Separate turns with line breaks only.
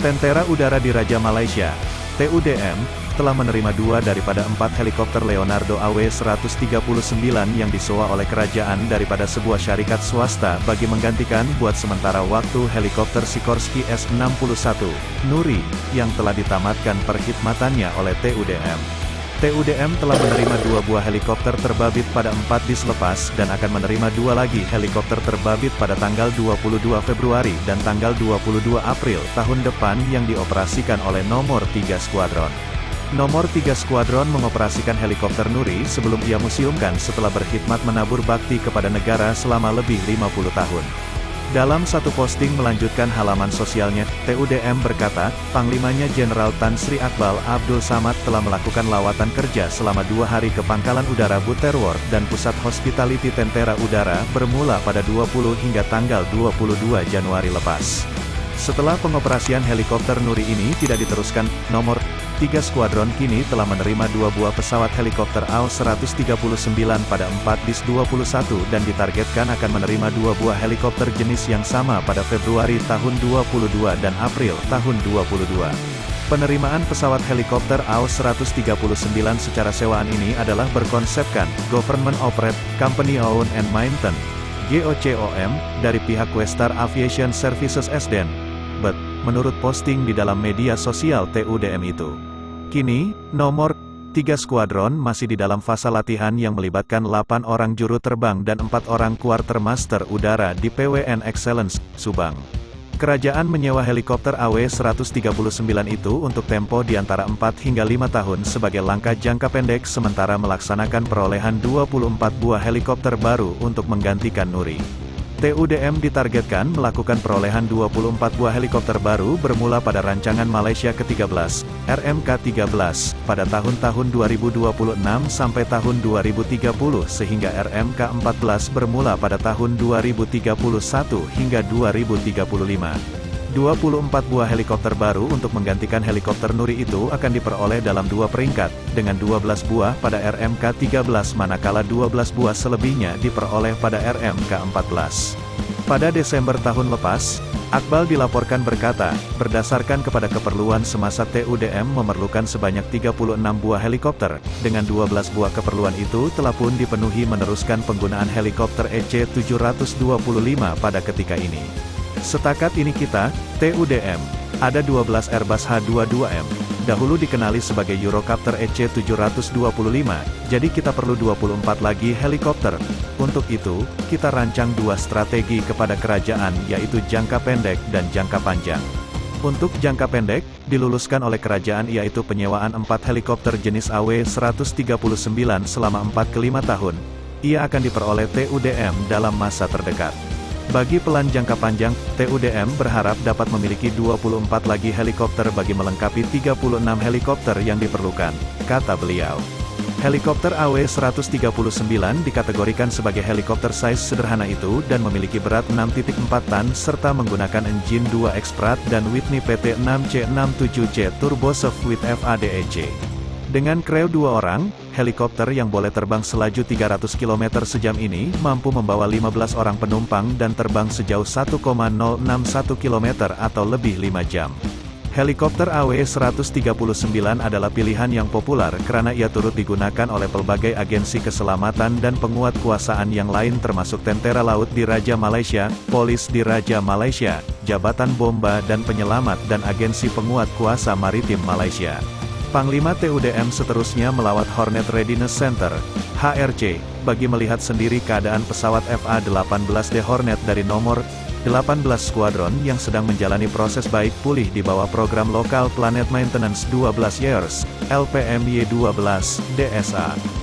Tentera Udara di Raja Malaysia, TUDM, telah menerima dua daripada empat helikopter Leonardo AW-139 yang disewa oleh kerajaan daripada sebuah syarikat swasta bagi menggantikan buat sementara waktu helikopter Sikorsky S-61, Nuri, yang telah ditamatkan perkhidmatannya oleh TUDM. TUDM telah menerima dua buah helikopter terbabit pada 4 dis lepas dan akan menerima dua lagi helikopter terbabit pada tanggal 22 Februari dan tanggal 22 April tahun depan yang dioperasikan oleh nomor 3 Skuadron. Nomor 3 Skuadron mengoperasikan helikopter Nuri sebelum ia museumkan setelah berkhidmat menabur bakti kepada negara selama lebih 50 tahun. Dalam satu posting melanjutkan halaman sosialnya, TUDM berkata, Panglimanya Jenderal Tan Sri Akbal Abdul Samad telah melakukan lawatan kerja selama dua hari ke Pangkalan Udara Butterworth dan Pusat Hospitality Tentera Udara bermula pada 20 hingga tanggal 22 Januari lepas. Setelah pengoperasian helikopter Nuri ini tidak diteruskan, nomor Tiga skuadron kini telah menerima dua buah pesawat helikopter AW-139 pada 4 DIS 21 dan ditargetkan akan menerima dua buah helikopter jenis yang sama pada Februari tahun 22 dan April tahun 22. Penerimaan pesawat helikopter AW-139 secara sewaan ini adalah berkonsepkan Government Operate, Company Owned and Maintained, GOCOM, dari pihak Questar Aviation Services SDN. But, menurut posting di dalam media sosial TUDM itu. Kini, nomor 3 skuadron masih di dalam fase latihan yang melibatkan 8 orang juru terbang dan 4 orang quartermaster udara di PWN Excellence, Subang. Kerajaan menyewa helikopter AW-139 itu untuk tempo di antara 4 hingga 5 tahun sebagai langkah jangka pendek sementara melaksanakan perolehan 24 buah helikopter baru untuk menggantikan Nuri. TUDM ditargetkan melakukan perolehan 24 buah helikopter baru bermula pada rancangan Malaysia ke-13, RMK-13, pada tahun-tahun 2026 sampai tahun 2030 sehingga RMK-14 bermula pada tahun 2031 hingga 2035. 24 buah helikopter baru untuk menggantikan helikopter Nuri itu akan diperoleh dalam dua peringkat, dengan 12 buah pada RMK-13 manakala 12 buah selebihnya diperoleh pada RMK-14. Pada Desember tahun lepas, Akbal dilaporkan berkata, berdasarkan kepada keperluan semasa TUDM memerlukan sebanyak 36 buah helikopter, dengan 12 buah keperluan itu telah pun dipenuhi meneruskan penggunaan helikopter EC-725 pada ketika ini. Setakat ini kita, TUDM, ada 12 Airbus H22M, dahulu dikenali sebagai Eurocopter EC725, jadi kita perlu 24 lagi helikopter. Untuk itu, kita rancang dua strategi kepada kerajaan yaitu jangka pendek dan jangka panjang. Untuk jangka pendek, diluluskan oleh kerajaan yaitu penyewaan 4 helikopter jenis AW-139 selama 4 ke 5 tahun. Ia akan diperoleh TUDM dalam masa terdekat. Bagi pelan jangka panjang, TUDM berharap dapat memiliki 24 lagi helikopter bagi melengkapi 36 helikopter yang diperlukan, kata beliau. Helikopter AW-139 dikategorikan sebagai helikopter size sederhana itu dan memiliki berat 6.4 tan serta menggunakan engine 2 Exprat dan Whitney PT-6C67J Turboserve with FADEC. Dengan kreu dua orang, helikopter yang boleh terbang selaju 300 km sejam ini mampu membawa 15 orang penumpang dan terbang sejauh 1,061 km atau lebih 5 jam. Helikopter AW-139 adalah pilihan yang populer karena ia turut digunakan oleh pelbagai agensi keselamatan dan penguat kuasaan yang lain termasuk Tentera Laut di Raja Malaysia, Polis di Raja Malaysia, Jabatan Bomba dan Penyelamat dan Agensi Penguat Kuasa Maritim Malaysia. Panglima TUDM seterusnya melawat Hornet Readiness Center, HRC, bagi melihat sendiri keadaan pesawat FA-18D Hornet dari nomor 18 Squadron yang sedang menjalani proses baik pulih di bawah program Local Planet Maintenance 12 Years, LPMY 12, DSA.